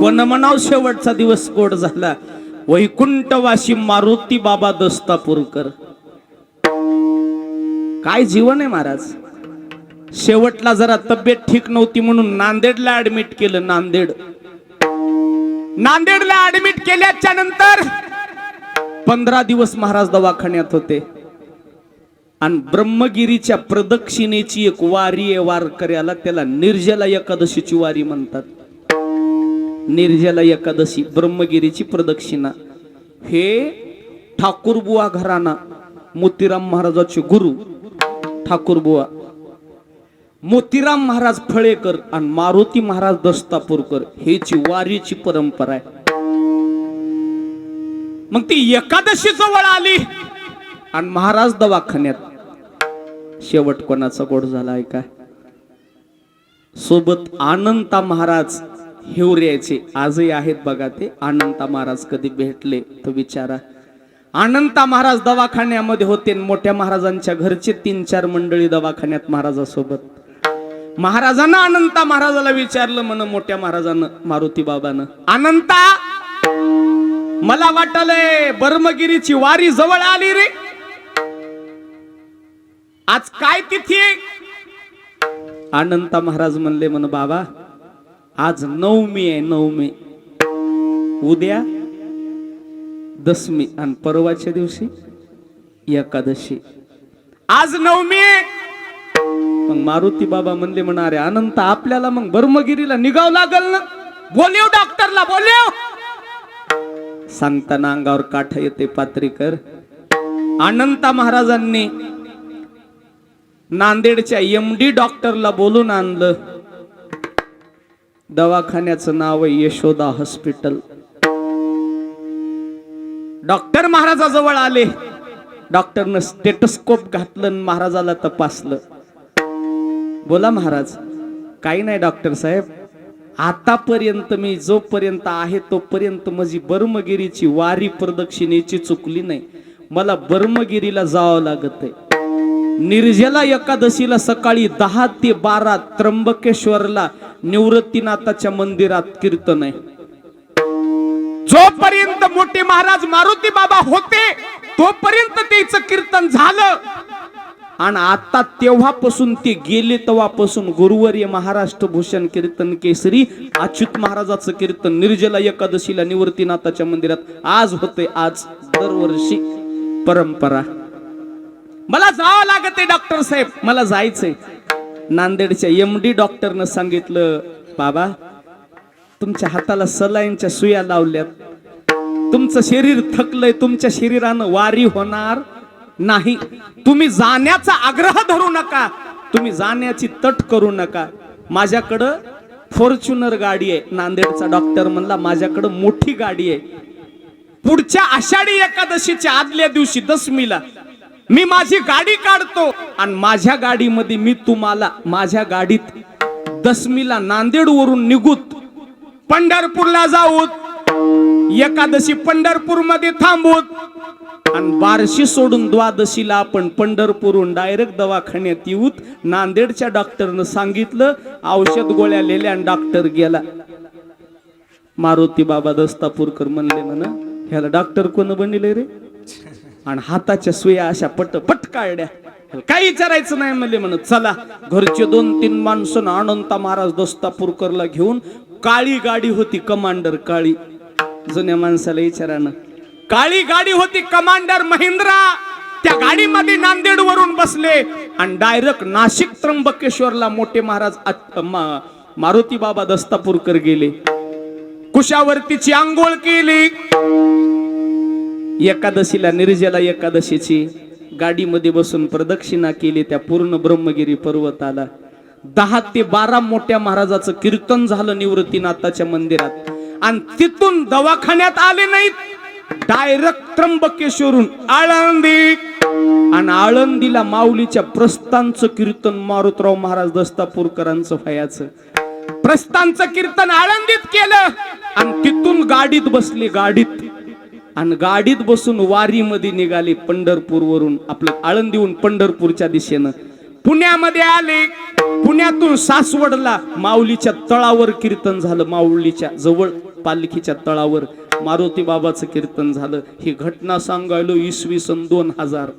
कोण म्हणाव शेवटचा दिवस गोड झाला? वैकुंठवासी मारुती बाबा दस्तापूरकर. काय जीवन आहे महाराज? शेवटला जरा तब्येत ठीक नव्हती म्हणून नांदेडला ऍडमिट केलं नांदेड. नांदेडला ऍडमिट केल्याच्यानंतर पंधरा दिवस महाराज दवाखान्यात होते. आणि ब्रह्मगिरीच्या प्रदक्षिणेची एक वारी आहे वारकऱ्याला त्याला निर्जला एकादशीची वारी म्हणतात. निर्जला एकादशी ब्रह्मगिरीची प्रदक्षिणा. हे ठाकूरबुवा घराणा मोतीराम महाराजाचे गुरु ठाकूरबुवा. मोतीराम महाराज फळेकर आणि मारुती महाराज दस्तापूरकर हेची वारीची परंपरा आहे. मग ती एकादशी जवळ आली आणि महाराज दवाखान्यात. शेवट कोणाचा गोड झाला आहे काय सोबत आनंदा महाराज हिवऱ्याचे आजही आहेत बघा ते. अनंता महाराज कधी भेटले तो विचारा. अनंता महाराज दवाखान्यामध्ये होते मोठ्या महाराजांच्या घरचे तीन चार मंडळी दवाखान्यात महाराजासोबत. महाराजांना अनंता महाराजाला विचारलं म्हण मोठ्या महाराजानं मारुती बाबानं. अनंता मला वाटलंय बर्मगिरीची वारी जवळ आली रे. आज काय तिथी? अनंता महाराज म्हणले म्हण बाबा आज नवमी आहे नवमी. उद्या दसमी आणि परवाच्या दिवशी एकादशी. आज नवमी मग मारुती बाबा म्हणले म्हणारे अनंत आपल्याला मग ब्रह्मगिरीला निघाव लागल ना? बोलव डॉक्टरला बोलव सांगताना अंगावर काठ येते पात्रीकर अनंता महाराजांनी नांदेडच्या एम डी डॉक्टरला बोलून आणलं. दवाखान्याचं नाव आहे यशोदा हॉस्पिटल. डॉक्टर महाराजाजवळ आले. डॉक्टरनं स्टेटस्कोप घातलं आणि महाराजाला तपासलं. बोला महाराज काही नाही डॉक्टर साहेब. आतापर्यंत मी जोपर्यंत आहे तोपर्यंत माझी बर्मगिरीची वारी प्रदक्षिणेची चुकली नाही. मला बर्मगिरीला जावं लागत आहे निर्जला एकादशीला सकाळी दहा ते बारा त्र्यंबकेश्वरला निवृत्तीनाथाच्या मंदिरात कीर्तन आहे. जोपर्यंत मोठे महाराज मारुती बाबा होते तोपर्यंत त्याचं कीर्तन झालं. आणि आता तेव्हापासून ते गेले तेव्हापासून गुरुवर्य महाराष्ट्र भूषण कीर्तन केसरी अच्युत महाराजाचं कीर्तन निर्जला एकादशीला निवृत्तीनाथाच्या मंदिरात. आज होते आज दरवर्षी परंपरा. मला जावं लागत आहे डॉक्टर साहेब. मला जायचंय. नांदेडच्या एम डी डॉक्टरनं सांगितलं बाबा तुमच्या हाताला सलाईनच्या सुया लावल्यात. तुमचं शरीर थकलंय तुमच्या शरीरानं वारी होणार नाही. तुम्ही जाण्याचा आग्रह धरू नका. तुम्ही जाण्याची तट करू नका. माझ्याकडं फॉर्च्युनर गाडी आहे. नांदेडचा डॉक्टर म्हणला माझ्याकडं मोठी गाडी आहे. पुढच्या आषाढी एकादशीच्या आदल्या दिवशी दसमीला मी माझी गाडी काढतो. आणि माझ्या गाडीमध्ये मी तुम्हाला माझ्या गाडीत दसमीला नांदेड वरून निघूत. पंढरपूरला जाऊत. एकादशी पंढरपूरमध्ये थांबूत. आणि बारशी सोडून द्वादशीला आपण पंढरपूरून डायरेक्ट दवाखान्यात येऊत. नांदेडच्या डॉक्टरनं सांगितलं औषध गोळ्या लिहिल्या आणि डॉक्टर गेला. मारुती बाबा दस्तापूरकर म्हणले म्हणा ह्याला डॉक्टर कोण बनले रे? आणि हाताच्या सुया अशा पट पट काढल्या. काही विचारायचं नाही म्हणले म्हणत चला घरचे दोन तीन माणसं अनंता महाराज दस्तापूरकरला घेऊन काळी गाडी होती कमांडर काळी. जुन्या माणसाला विचारानं काळी गाडी होती कमांडर महिंद्रा. त्या गाडीमध्ये नांदेड वरून बसले आणि डायरेक्ट नाशिक त्र्यंबकेश्वरला मोठे महाराज मारुती बाबा दस्तापूरकर गेले. कुशावरतीची आंघोळ केली. एकादशीला निर्जला एकादशीची गाडीमध्ये बसून प्रदक्षिणा केली त्या पूर्ण ब्रह्मगिरी पर्वताला. दहा ते बारा मोठ्या महाराजाचं कीर्तन झालं निवृत्तीनाथाच्या मंदिरात. आणि तिथून दवाखान्यात आले नाहीत. डायरेक्ट त्र्यंबकेश्वरून आळंदी. आणि आळंदीला माऊलीच्या प्रस्थानचं कीर्तन मारुतराव महाराज दस्तापूरकरांचं व्हायचं प्रस्थानचं कीर्तन आळंदीत केलं. आणि तिथून गाडीत बसले गाडीत आणि गाडीत बसून वारीमध्ये निघाले पंढरपूर वरून आपलं आळंदीहून पंढरपूरच्या दिशेनं. पुण्यामध्ये आले पुण्यातून सासवडला माऊलीच्या तळावर कीर्तन झालं माऊलीच्या जवळ पालखीच्या तळावर. मारुती बाबाचं कीर्तन झालं. ही घटना सांगायलो इसवी सन दोन हजार.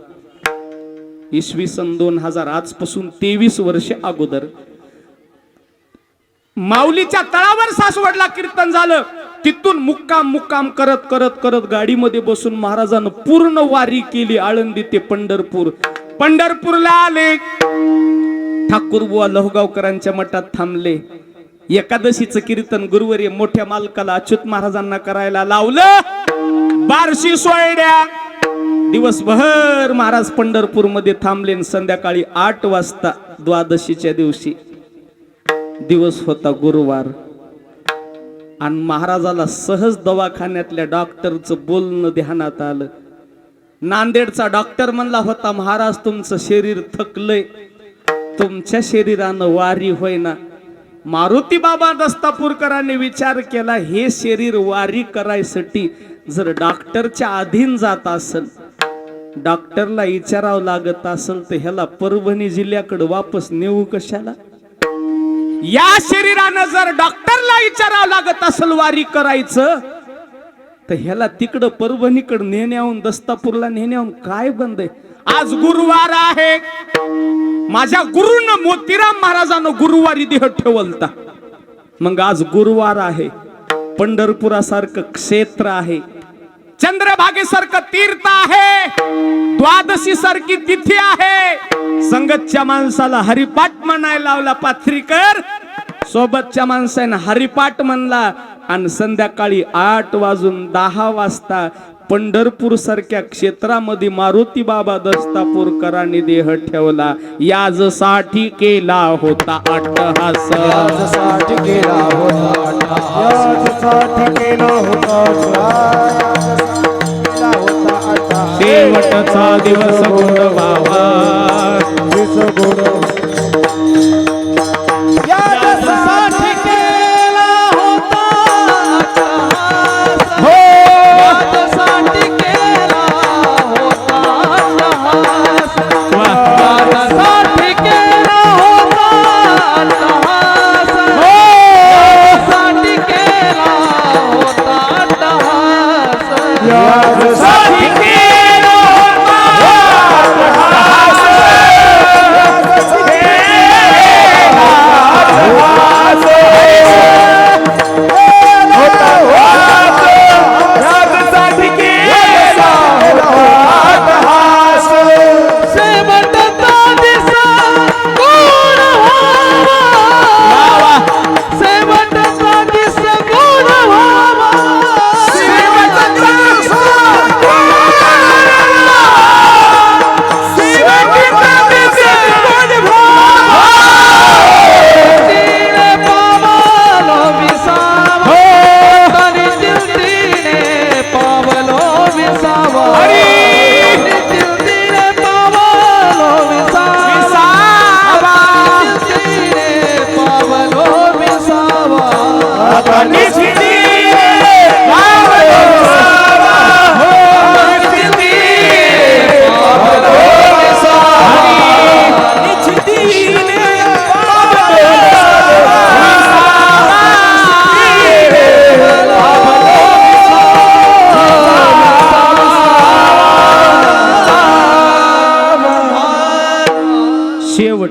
इसवी सन दोन हजार आजपासून तेवीस वर्षे अगोदर. माऊलीच्या तळावर सासवडला कीर्तन झालं. तिथून मुक्काम मुक्काम करत करत करत गाडीमध्ये बसून महाराजानं पूर्ण वारी केली आळंदी ते पंढरपूर. पंढरपूरला आले. ठाकूर बुवा लहगावकरांच्या मठात थांबले. एकादशीचं कीर्तन गुरुवरी मोठ्या मालकाला अच्युत महाराजांना करायला लावलं. बारशी सोयड्या दिवसभर महाराज पंढरपूरमध्ये थांबले संध्याकाळी आठ वाजता द्वादशीच्या दिवशी दिवस होता गुरुवार. आणि महाराजाला सहज दवाखान्यातल्या डॉक्टरचं बोलणं ध्यानात आलं. नांदेडचा डॉक्टर म्हणला होता महाराज तुमचं शरीर थकलंय. तुमच्या शरीरानं वारी होईना. मारुती बाबा दस्तापूरकरांनी विचार केला हे शरीर वारी करायसाठी जर डॉक्टरच्या अधीन जात असेल डॉक्टरला विचारावं लागत असेल तर ह्याला परभणी जिल्ह्याकडे वापस नेऊ कशाला? या शरीरानं जर डॉक्टरला विचारावं लागत असेल वारी करायचं तर ह्याला तिकडं परभणीकडं नेण्याहून दस्तापूरला नेण्याहून काय बंद आहे? आज गुरुवार आहे. माझ्या गुरुनं मोतीराम महाराजानं गुरुवारी देह ठेवलता. मग आज गुरुवार आहे. पंढरपुरासारखं क्षेत्र आहे. चंद्रभागेसारखं तीर्थ आहे. द्वादशी सारखी तिथी आहे. संगतच्या माणसाला हरिपाठ म्हणायला लावला पाथरीकर. सोबतच्या माणसाने हरिपाठ म्हणला आणि संध्याकाळी आठ वाजून दहा वाजता पंढरपूर सारख्या क्षेत्रामध्ये मारुती बाबा दस्तापूरकरांनी देह ठेवला. याजसाठी केला होता अट्टहास. याच्यासाठी केला होता केला होता दिवस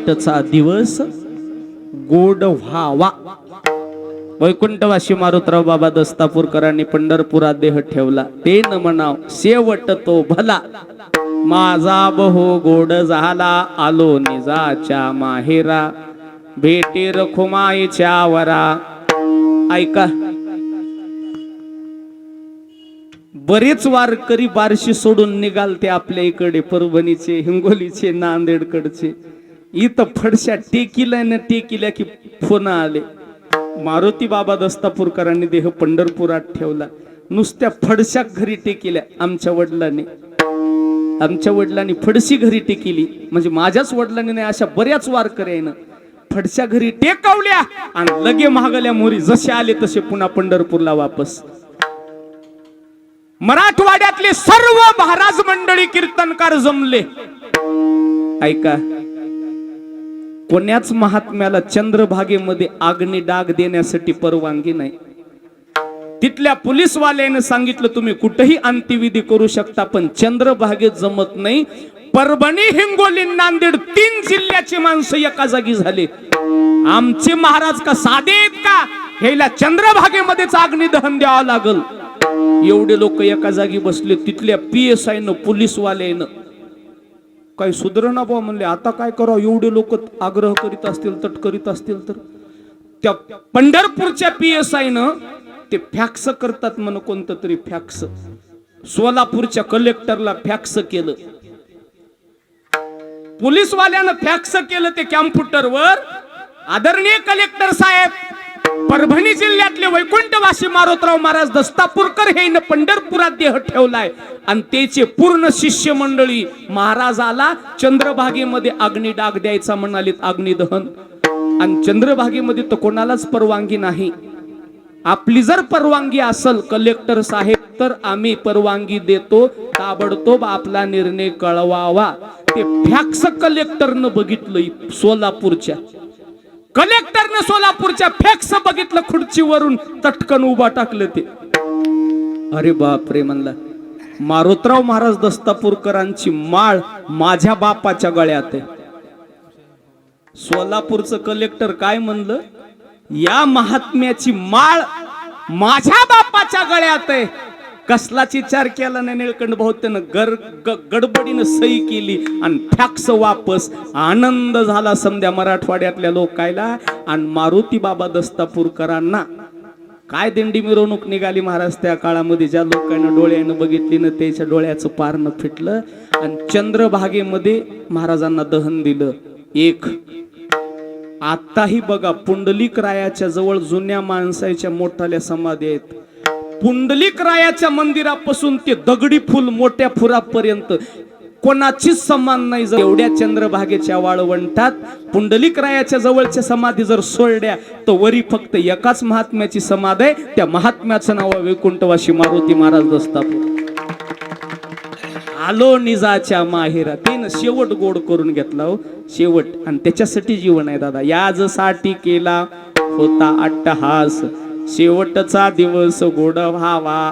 शेवटचा दिवस गोड व्हावा. वैकुंठवासी मारुतराव बाबा दस्तापूरकरांनी पंढरपुरात देह ठेवला. ते न म्हणाव शेवट तो भला. माझा बहो गोड झाला. आलो निजाच्या माहेरा. भेटी रखुमाईच्या वरा. ऐका. बरेच वारकरी बारशी सोडून निघालते आपल्या इकडे परभणीचे हिंगोलीचे नांदेडकडचे. इथं फडशा टेकीला न टेकिल्या की फोन आले. मारुती बाबा दस्तापूरकरांनी देह पंढरपुरात ठेवला. नुसत्या फडशा घरी टेकिल्या आमच्या वडिलांनी. आमच्या वडिलांनी फडशी घरी टेकिली. म्हणजे माझ्याच वडिलांनी नाही अशा बऱ्याच वारकऱ्यानं फडशा घरी टेकवल्या आणि लगे महागल्या मोरी जसे आले तसे पुन्हा पंढरपूरला वापस. मराठवाड्यातले सर्व महाराज मंडळी कीर्तनकार जमले. ऐका. कोण्याच महात्म्याला चंद्रभागेमध्ये आग्नी डाग देण्यासाठी परवानगी नाही. तिथल्या पोलीसवाल्याने सांगितलं तुम्ही कुठेही अंत्यविधी करू शकता पण चंद्रभागेत जमत नाही. परभणी हिंगोली नांदेड तीन जिल्ह्याची माणसं एका जागी झाले. आमचे महाराज का साधे आहेत का? ह्याला चंद्रभागेमध्येच अग्नी दहन द्यावं लागल. एवढे लोक एका जागी बसले तिथल्या पी एस आय न पोलीसवाल्यानं काही सुधारणा बुवा म्हणले. आता काय करावं? एवढे लोक आग्रह करीत असतील तट करीत असतील तर. त्या पंढरपूरच्या पी एस आय न ते फॅक्स करतात म्हण कोणतं तरी फॅक्स. सोलापूरच्या कलेक्टरला फॅक्स केलं. पोलीसवाल्यानं फॅक्स केलं ते कॅम्प्युटरवर. आदरणीय कलेक्टर साहेब परभणी जिल्ह्यातले वैकुंठवासी मारोतराव महाराज दस्तापूरकर हे पंढरपुरात देह ठेवलाय. आणि त्याचे पूर्ण शिष्य मंडळी महाराजाला चंद्रभागेमध्ये अग्नी डाग द्यायचा म्हणालीत अग्निदहन आणि चंद्रभागेमध्ये तर कोणालाच परवानगी नाही. आपली जर परवानगी असल कलेक्टर साहेब तर आम्ही परवानगी देतो ताबडतोब आपला निर्णय कळवावा. ते फॅक्स कलेक्टरनं बघितलं सोलापूरच्या. कलेक्टरनं सोलापूरच्या फेक्स बघितलं खुर्चीवरून तटकन उभा टाकलं ते. अरे बाप रे म्हणला. मारुतराव महाराज दस्तापूरकरांची माळ माझ्या बापाच्या गळ्यात आहे. सोलापूरचं कलेक्टर काय म्हणलं? या महात्म्याची माळ माझ्या बापाच्या गळ्यात आहे. कसलाच विचार केला नाही. निळकंठ भाऊ त्यानं गर गडबडीनं सही केली आणि फॅक्स वापस आनंद झाला समध्या मराठवाड्यातल्या लोकायला. आणि मारुती बाबा दस्तापूरकरांना काय दिंडी मिरवणूक निघाली महाराज त्या काळामध्ये? ज्या लोकांना डोळ्यानं बघितली ना त्याच्या डोळ्याचं पारणं फिटलं. आणि चंद्रभागेमध्ये महाराजांना दहन दिलं. एक आताही बघा पुंडलिक रायाच्या जवळ जुन्या माणसाच्या मोठाल्या समाधी आहेत. पुंडलिक रायाच्या मंदिरापासून ते दगडी फुल मोठ्या फुरापर्यंत कोणाचीच सन्मान नाही. जर एवढ्या चंद्रभागेच्या वाळवंटात पुंडलिक रायाच्या जवळच्या समाधी जर सोडल्या तर वरी फक्त एकाच महात्म्याची समाधी आहे. त्या महात्म्याचं नाव वैकुंठवाशी मारुती महाराज दस्तापूर. आलो निजाच्या माहेरा त्यानं शेवट गोड करून घेतला हो. शेवट. आणि त्याच्यासाठी जीवन आहे दादा. याजसाठी केला होता अट्टहास. शेवटचा दिवस गोड व्हावा.